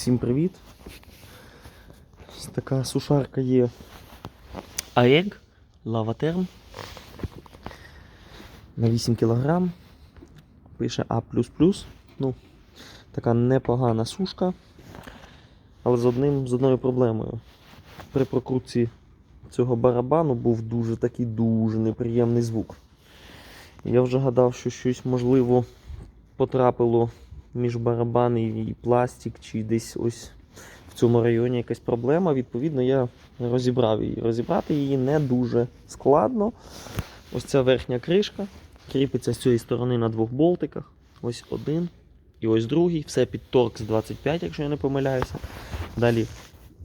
Всім привіт! Така сушарка є AEG Lavaterm на 8 кг. Пише А. Ну, така непогана сушка, але з, одним, з одною проблемою. При прокрутці цього барабану був дуже такий дуже неприємний звук. Я вже гадав, що щось можливо потрапило між барабан і пластик, чи десь ось в цьому районі якась проблема. Відповідно, я розібрав її. Розібрати її не дуже складно. Ось ця верхня кришка кріпиться з цієї сторони на двох болтиках. Ось один і ось другий. Все під торкс 25, якщо я не помиляюся. Далі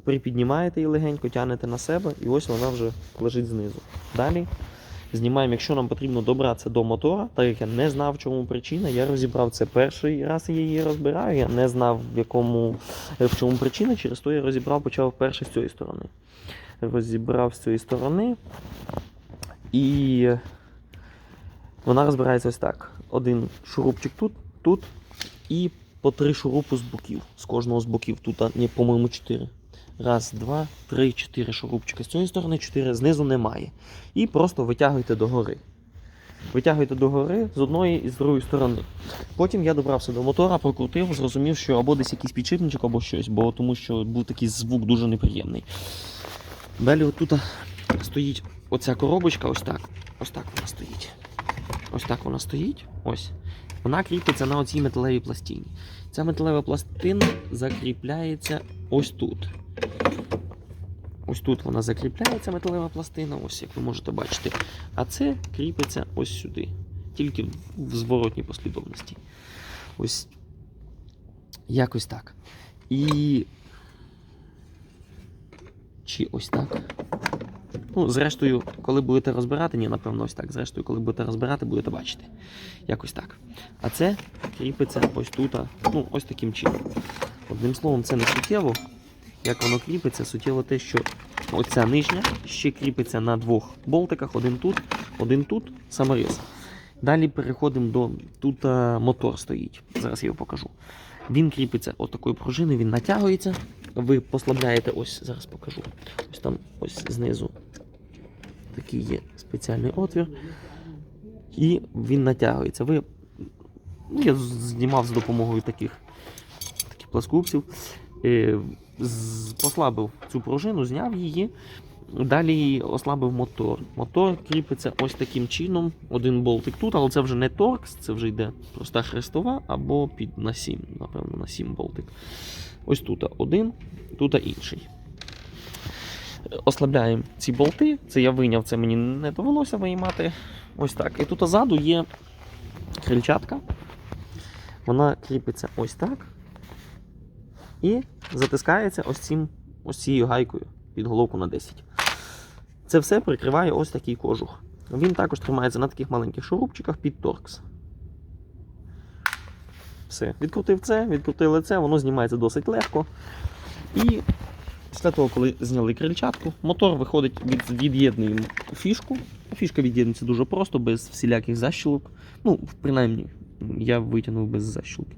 припіднімаєте її легенько, тягнете на себе, і ось вона вже лежить знизу. Далі знімаємо, якщо нам потрібно добратися до мотора, так як я не знав, в чому причина. Я розібрав це перший раз я її розбираю. Я не знав, в якому в чому причина. Через то я розібрав, почав перше з цієї сторони. Розібрав з цієї сторони. І вона розбирається ось так. Один шурупчик тут, тут і по три шурупу з боків. З кожного з боків. Тут, по-моєму, чотири. Раз, два, три, чотири шурупчика. З цієї сторони, чотири знизу немає. І просто витягуйте догори. Витягуйте догори з одної і з другої сторони. Потім я добрався до мотора, прокрутив, зрозумів, що або десь якийсь підшипничок, або щось, бо тому що був такий звук дуже неприємний. Далі отут стоїть оця коробочка, ось так. Ось так вона стоїть. Ось так вона стоїть. Ось. Вона кріпиться на оцій металевій пластині. Ця металева пластина закріпляється ось тут. Ось тут вона закріпляється металева пластина, ось як ви можете бачити. А це кріпиться ось сюди. Тільки в- зворотній послідовності. Ось якось так. І. Чи ось так. Ну, зрештою, коли будете розбирати, ні, напевно, ось так. Зрештою, коли будете розбирати, будете бачити. Якось так. А це кріпиться ось тут, ну, ось таким чином. Одним словом, це не суттєво. Як воно кріпиться, суттєво те, що оця нижня ще кріпиться на двох болтиках: один тут, один тут, саморіз. Далі переходимо до тут а, мотор стоїть. Зараз я його покажу. Він кріпиться отакою пружиною, він натягується. Ви послабляєте, ось зараз покажу. Ось там ось знизу такий є спеціальний отвір. І він натягується. Ви, ну, я знімав з допомогою таких, таких пласкупців. Послабив цю пружину, зняв її. Далі ослабив мотор. Мотор кріпиться ось таким чином. Один болтик тут, але це вже не торкс, це вже йде проста хрестова або під на 7, напевно, на 7 болтик. Ось тут один, тут інший. Ослабляємо ці болти. Це я вийняв, це мені не довелося виймати. Ось так. І тут ззаду є крильчатка. Вона кріпиться ось так. І затискається ось, цим, ось цією гайкою під головку на 10. Це все прикриває ось такий кожух. Він також тримається на таких маленьких шурупчиках під торкс. Все. Відкрутив це, відкрутили це, воно знімається досить легко. І після того, коли зняли крильчатку, мотор виходить від від'єднуємо фішку. Фішка від'єднується дуже просто, без всіляких защілок. Ну, принаймні, я витягнув без защілки.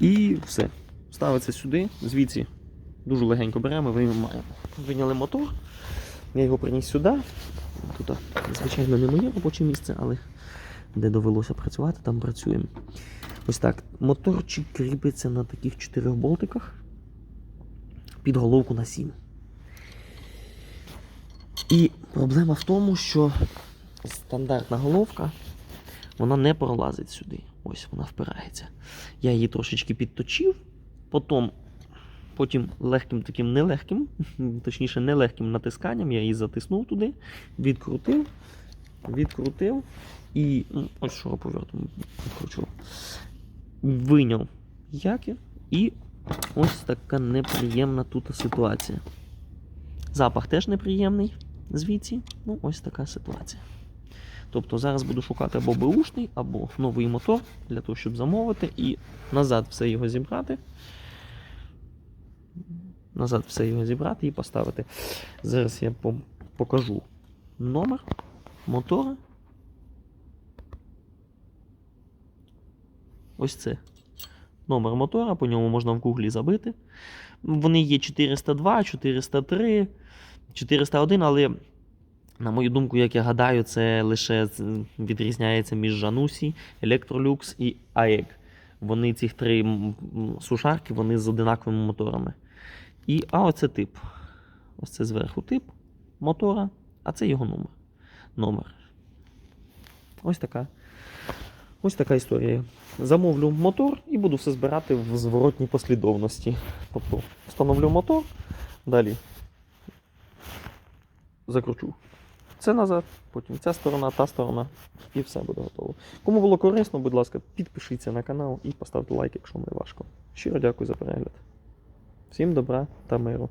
І все. Ставиться сюди, звідси дуже легенько беремо. Виняли мотор. Я його приніс сюди. Тут, звичайно, не моє робоче місце, але де довелося працювати, там працюємо. Ось так. Моторчик кріпиться на таких чотирьох болтиках під головку на 7. І проблема в тому, що стандартна головка вона не пролазить сюди. Ось вона впирається. Я її трошечки підточив, потім, потім легким таким нелегким, точніше, нелегким натисканням я її затиснув туди, відкрутив, відкрутив і ну, ось шуруповертом відкручував. Виняв якір і ось така неприємна тут ситуація. Запах теж неприємний звідси. Ну, ось така ситуація. Тобто зараз буду шукати або беушний, або новий мотор для того, щоб замовити, і назад все його зібрати. Назад все його зібрати і поставити. Зараз я покажу номер мотора. Ось це. номер мотора, по ньому можна в гуглі забити. Вони є 402, 403, 401, але, на мою думку, як я гадаю, це лише відрізняється між Жанусі, Electrolux і AEG. Вони ці три сушарки вони з одинаковими моторами. І, а оце тип. Ось це зверху тип мотора, а це його номер. номер. Ось така. Ось така історія. Замовлю мотор і буду все збирати в зворотній послідовності. Тобто встановлю мотор, далі закручу це назад, потім ця сторона, та сторона, і все буде готово. Кому було корисно, будь ласка, підпишіться на канал і поставте лайк, якщо не важко. Щиро дякую за перегляд. Всім добра та миру.